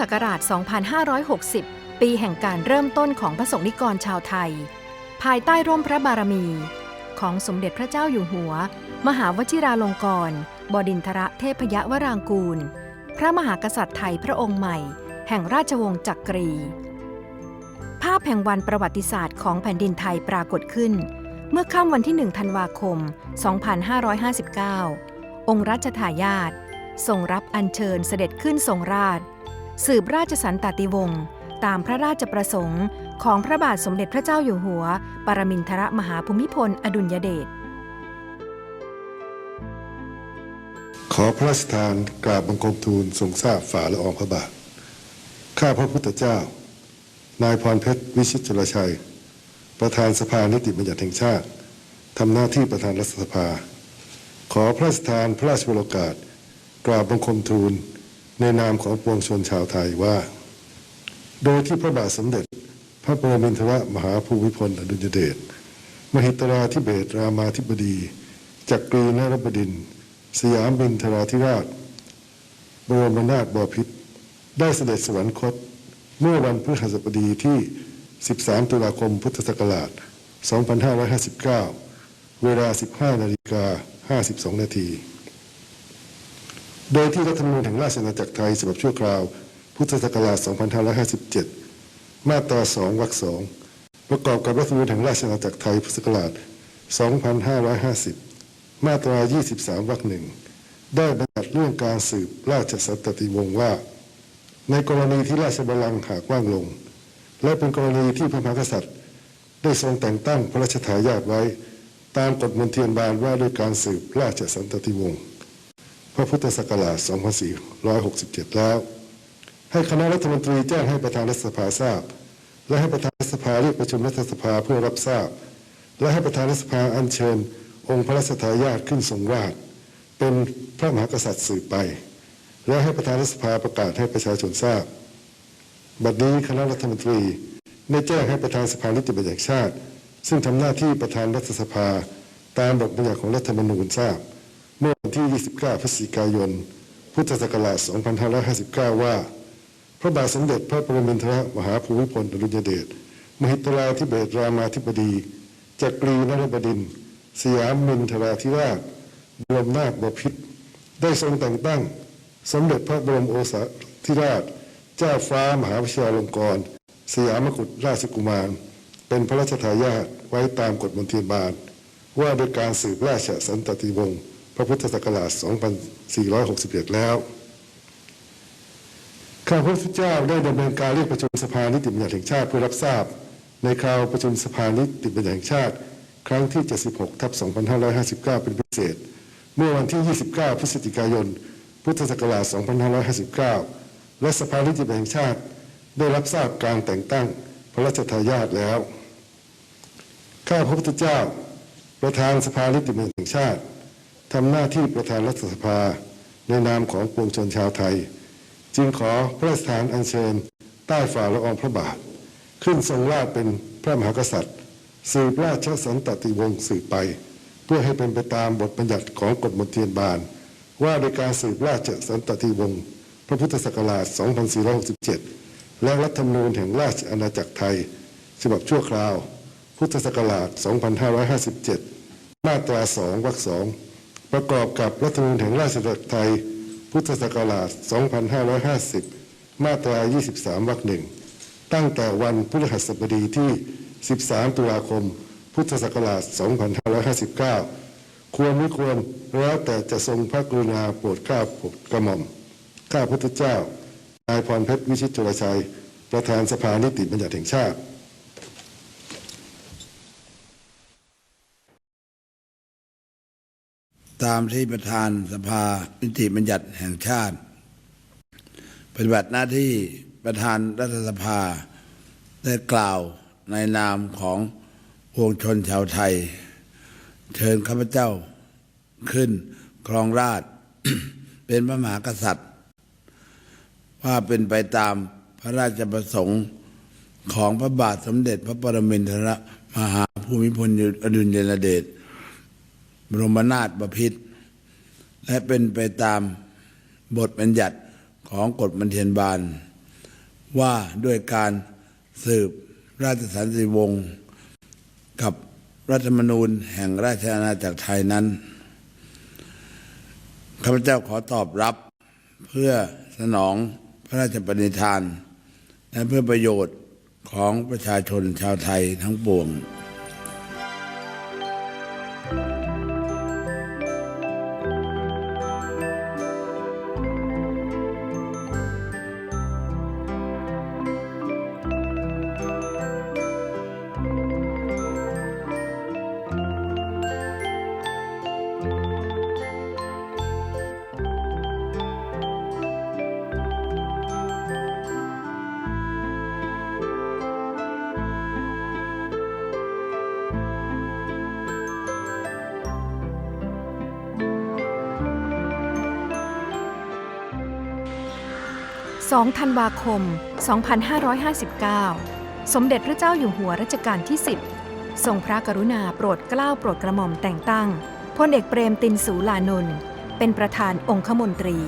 ศักราช 2560 ปีแห่งการเริ่มต้นของพระสงฆ์นิกรชาวไทย ภายใต้ร่มพระบารมี ของสมเด็จพระเจ้าอยู่หัว มหาวชิราลงกรณบดินทรเทพยวรางกูล พระมหากษัตริย์ไทยพระองค์ใหม่ แห่งราชวงศ์จักรี ภาพแห่งวันประวัติศาสตร์ของแผ่นดินไทยปรากฏขึ้น เมื่อค่ำวันที่ 1 ธันวาคม 2559 องค์รัชทายาททรงรับอัญเชิญเสด็จขึ้นทรงราช สืบราชสันตติวงศ์ตามพระราชประสงค์ ของพระบาทสมเด็จพระเจ้าอยู่หัว ปรมินทรมหาภูมิพล อดุลยเดชขอพระราชทานกราบบังคมทูลทรงทราบฝ่าละอองพระบาท ข้าพระพุทธเจ้า นายพรเพชรวิชิตจุลชัย ประธานสภานิติบัญญัติแห่งชาติ ทำหน้าที่ประธานรัฐสภา ขอพระราชทานพระราชวโรกาส กราบบังคมทูล ในนามของปวงชนชาวไทยว่า โดยที่พระบาทสมเด็จ พระปรมินทรมหาภูมิพลอดุลยเดชมหิตราธิเบศรามาธิบดีจักรีนรบดิน สยามบินทราธิราช บรมนาถบพิตรได้เสด็จสวรรคต เมื่อวันพฤหัสบดีที่ 13 ตุลาคมพุทธศักราช 2559 เวลา 15 นาฬิกา 52 นาที โดยที่รัฐธรรมนูญแห่งราชอาณาจักรไทยฉบับชั่วคราว พุทธศักราช 2557 มาตรา 2 วรรค 2 ประกอบกับรัฐธรรมนูญแห่งราชอาณาจักรไทยพุทธศักราช 2550 มาตรา 23 วรรคหนึ่งได้บัญญัติเรื่องการสืบราชสันตติวงศ์ว่า ในกรณีที่ราชบัลลังก์หากว่างลง และเป็นกรณีที่พระมหากษัตริย์ ได้ทรงแต่งตั้งพระราชทายาทไว้ ตามกฎมนเทียนบานว่าด้วยการสืบราชสันตติวงศ์ ระพุทธศักราช 2467 แล้ว ให้คณะรัฐมนตรีแจ้งให้ประธานรัฐสภาทราบ และให้ประธานรัฐสภาเรียกประชุมรัฐสภาเพื่อรับทราบ และให้ประธานรัฐสภาอัญเชิญ องค์พระราชทายาทขึ้นทรงราชเป็นพระมหากษัตริย์สืบไป และให้ประธานรัฐสภาประกาศให้ประชาชนทราบ บัดนี้คณะรัฐมนตรีได้แจ้งให้ประธานสภานิติบัญญัติชาติ ซึ่งทำหน้าที่ประธานรัฐสภาตามบทบัญญัติของรัฐธรรมนูญทราบ เมื่อวันที่ 29 พฤศจิกายน พุทธศักราช 2559 ว่า พระบาทสมเด็จพระปรมินทรมหาภูมิพลอดุลยเดช มหิตราธิเบศรามาธิบดีจักรีนรบดิน สยามมินทราธิราชบรมนาถบพิตรได้ทรงแต่งตั้ง สมเด็จพระบรมโอษาธิราช เจ้าฟ้ามหาวชิราลงกรณสยามกุฎราชกุมาร เป็นพระราชทายาทไว้ตามกฎมนเทียนบานว่าโดยการสืบราชสันตติวงศ์ ระพุทธศักราช 2461 แล้ว ข้าพระพุทธเจ้าได้ดำเนินการเรียกประชุมสภานิติบัญญัติแห่งชาติเพื่อรับทราบ ในคราวประชุมสภานิติบัญญัติแห่งชาติ ครั้งที่ 76 ทับ 2559 เป็นพิเศษ เมื่อวันที่ 29 พฤศจิกายน พุทธศักราช 2559 และสภานิติบัญญัติแห่งชาติ ได้รับทราบการแต่งตั้งพระราชทายาทแล้ว ข้าพระพุทธเจ้า ประธานสภานิติบัญญัติแห่งชาติ ทำหน้าที่ประธานรัฐสภาในนามของปวงชนชาวไทย จึงขอพระราชทานอัญเชิญใต้ฝ่าละอองพระบาท ขึ้นทรงราชเป็นพระมหากษัตริย์ สืบราชสันตติวงศ์สืบไป เพื่อให้เป็นไปตามบทบัญญัติของกฎมนเทียนบานว่าโดยการสืบราชสันตติวงศ์พระพุทธศักราช 2467 และรัฐธรรมนูญแห่งราชอาณาจักรไทย ฉบับชั่วคราว พุทธศักราช 2557 มาตรา 2 วรรค 2 ประกอบกับรัฐธรรมนูญแห่งราชอาณาจักรไทย พุทธศักราช 2550 มาตรา 23 วรรคหนึ่ง ตั้งแต่วันพฤหัสบดีที่ 13 ตุลาคม พุทธศักราช 2559 ควรไม่ควรแล้วแต่จะทรงพระกรุณาโปรดเกล้าโปรดกระหม่อม ข้าพุทธเจ้า นายพรเพชรวิชิตจุลชัย ประธานสภานิติบัญญัติแห่งชาติ ตามที่ประธานสภานิติบัญญัติแห่งชาติ ปฏิบัติหน้าที่ประธานรัฐสภา ได้กล่าวในนามของปวงชนชาวไทย เชิญข้าพเจ้าขึ้นครองราชเป็นพระมหากษัตริย์ ว่าเป็นไปตามพระราชประสงค์ของพระบาทสมเด็จพระปรมินทรมหาภูมิพลอดุลยเดช บรมนาถบพิตรและเป็นไปตามบทบัญญัติของกฎบันเทียนบานว่าด้วยการสืบราชสันติวงศ์กับรัฐธรรมนูญแห่งราชอาณาจักรไทยนั้นข้าพเจ้าขอตอบรับเพื่อสนองพระราชปณิธาน และเพื่อประโยชน์ของประชาชนชาวไทยทั้งปวง 2 ธันวาคม 2559 สมเด็จพระเจ้าอยู่หัวรัชกาลที่ 10 ทรงพระกรุณาโปรดเกล้าโปรดกระหม่อมแต่งตั้งพลเอกเปรมตินสูลานนท์เป็นประธานองคมนตรี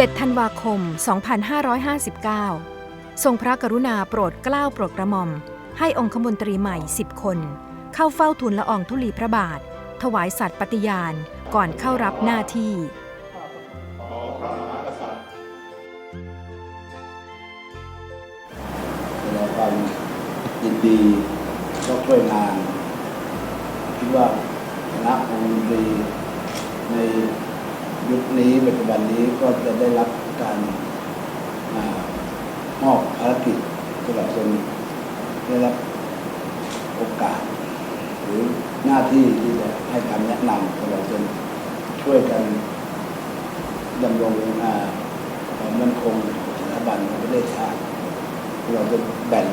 7 ธันวาคม 2559 ทรงพระกรุณาโปรดเกล้าโปรดกระหม่อม ให้องคมนตรีใหม่10คน เข้าเฝ้าทูลละอองธุลีพระบาท ถวายสัตย์ปฏิญาณก่อนเข้ารับหน้าที่ แสดงความยินดีก็ช่วยงานคิดว่าคณะองค์ดนตรีในยุคนี้ปัจจุบันนี้ก็จะได้รับการอามอบภารกิจตลอดจน ได้รับโอกาส หรือหน้าที่ที่จะให้คำแนะนำตลอดจนช่วยกันดำรงอ่าความมั่นคงสถาบันของประเทศชาติเราจะแบ่ง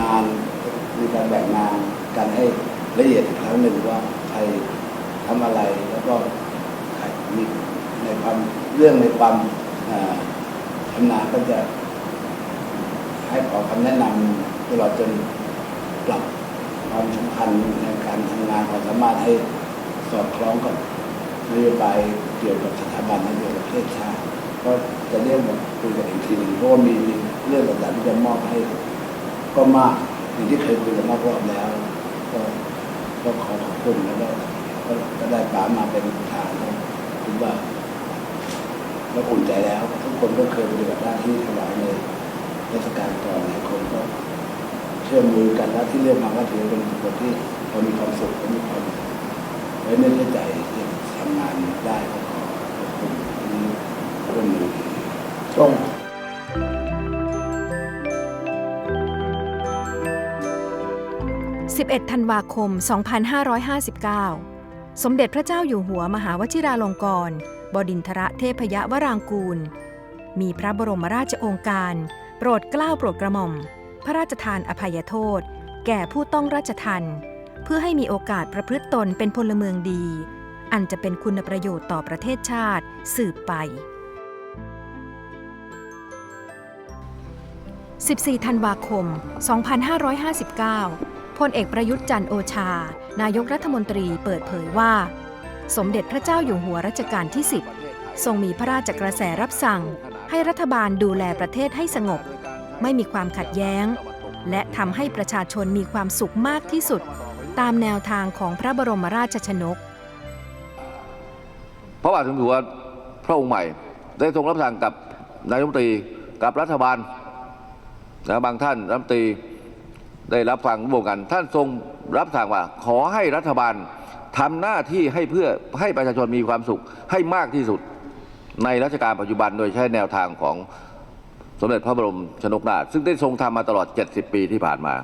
งานมีการแบ่งงานกันให้ละเอียดอีกครั้งหนึ่งว่าใครทำอะไรแล้วก็ใครมีในความเรื่องในความอ่าชำนาญก็จะให้ขอคำแนะนำ ตลอดจนปรับความสำคัญในการทำงานความสามารถให้สอดคล้องกับนโยบายเกี่ยวกับสถาบันนโยบายประเทศชาติก็จะเรียกมาคุยกันอีกทีหนึ่งเพราะว่ามีเรื่องต่างๆที่จะมอบให้ ก็มากอย่างที่เคยคุยกันมากรอบแล้ว ก็ก็ขอขอบคุณแล้วก็ก็ได้ป๋ามาเป็นประธานก็คิดว่าก็อุ่นใจแล้ว ทุกคนก็เคยปฏิบัติหน้าที่ถวายในราชการก่อนหลายคนก็ เชื่อมมือกันแล้วที่เลือกมาก็ถือเป็นคนที่พอมีความสุขและมีความไว้เนื้อเชื่อใจที่ทำงานได้ก็ขอขอบคุณที่ร่วมมือต้อง11 ธันวาคม 2559 สมเด็จพระเจ้าอยู่หัวมหาวชิราลงกรณบดินทรเทพยวรางกูล มีพระบรมราชโองการ โปรดเกล้าโปรดกระหม่อม ระราชทานอภัยโทษ แก่ผู้ต้องราชทันเพื่อให้มีโอกาสประพฤติตนเป็นพลเมืองดี อันจะเป็นคุณประโยชน์ต่อประเทศชาติสืบไป 14 ธันวาคม 2559 พลเอกประยุทธ์จันโอชา นายกรัฐมนตรีเปิดเผยว่า สมเด็จพระเจ้าอยู่หัวรัชกาลที่ 10 ทรงมีพระราชกระแสรับสั่ง ให้รัฐบาลดูแลประเทศให้สงบ ไม่มีความขัดแย้ง และทำให้ประชาชนมีความสุขมากที่สุด ตามแนวทางของพระบรมราชชนก พระบาทสมเด็จพระพระองค์ใหม่ ได้ทรงรับสั่งกับนายรัฐมนตรีกับรัฐบาลนะบางท่านรัฐมนตรีได้รับฟังร่วมกัน ท่านทรงรับสั่งว่า ขอให้รัฐบาลทำหน้าที่ให้เพื่อให้ประชาชนมีความสุขให้มากที่สุดในรัชกาลปัจจุบันโดยใช้แนวทางของ สมเด็จพระบรมชนกนาถซึ่งได้ทรงทำมาตลอด 70 ปีที่ผ่านมา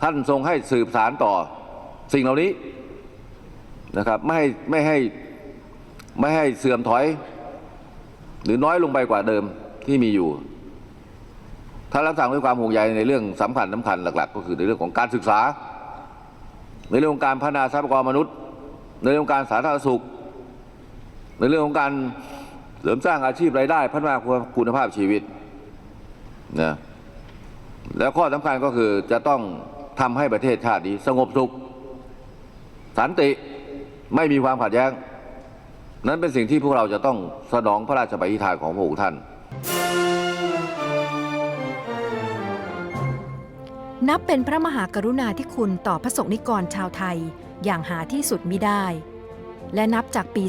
ท่านทรงให้สืบสารต่อสิ่งเหล่านี้นะครับไม่ให้ไม่ให้ไม่ให้เสื่อมถอย หรือน้อยลงไปกว่าเดิมที่มีอยู่ถ้านรับสั่งด้วยความห่วงใยในเรื่องสำคัญสำคัญหลัก ๆ ก็คือในเรื่องของการศึกษา ในเรื่องของการพัฒนาทรัพยากรมนุษย์ ในเรื่องของการสาธารณสุข ในเรื่องของการ เสริมสร้างอาชีพรายได้ พัฒนาคุณภาพชีวิตนะแล้วข้อสำคัญก็คือจะต้องทำให้ประเทศชาตินี้ สงบสุขสันติไม่มีความขัดแย้ง นั้นเป็นสิ่งที่พวกเราจะต้องสนองพระราชบัญญัติของพระองค์ท่าน นับเป็นพระมหากรุณาธิคุณต่อพระสงฆ์นิกรชาวไทยอย่างหาที่สุดมิได้ และนับจากปี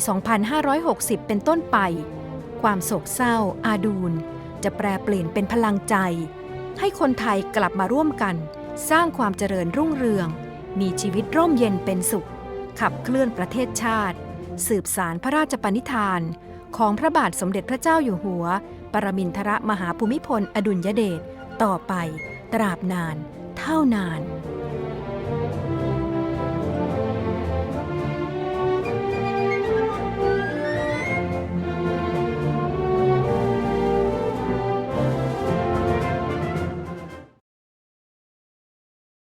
2560 เป็นต้นไป ความโศกเศร้า อาดูล จะแปลเปลี่ยนเป็นพลังใจ ให้คนไทยกลับมาร่วมกัน สร้างความเจริญรุ่งเรือง มีชีวิตร่มเย็นเป็นสุข ขับเคลื่อนประเทศชาติ สืบสารพระราชปณิธาน ของพระบาทสมเด็จพระเจ้าอยู่หัว ปรมินทรมหาภูมิพล อดุลยเดชต่อไป ตราบนาน เท่านาน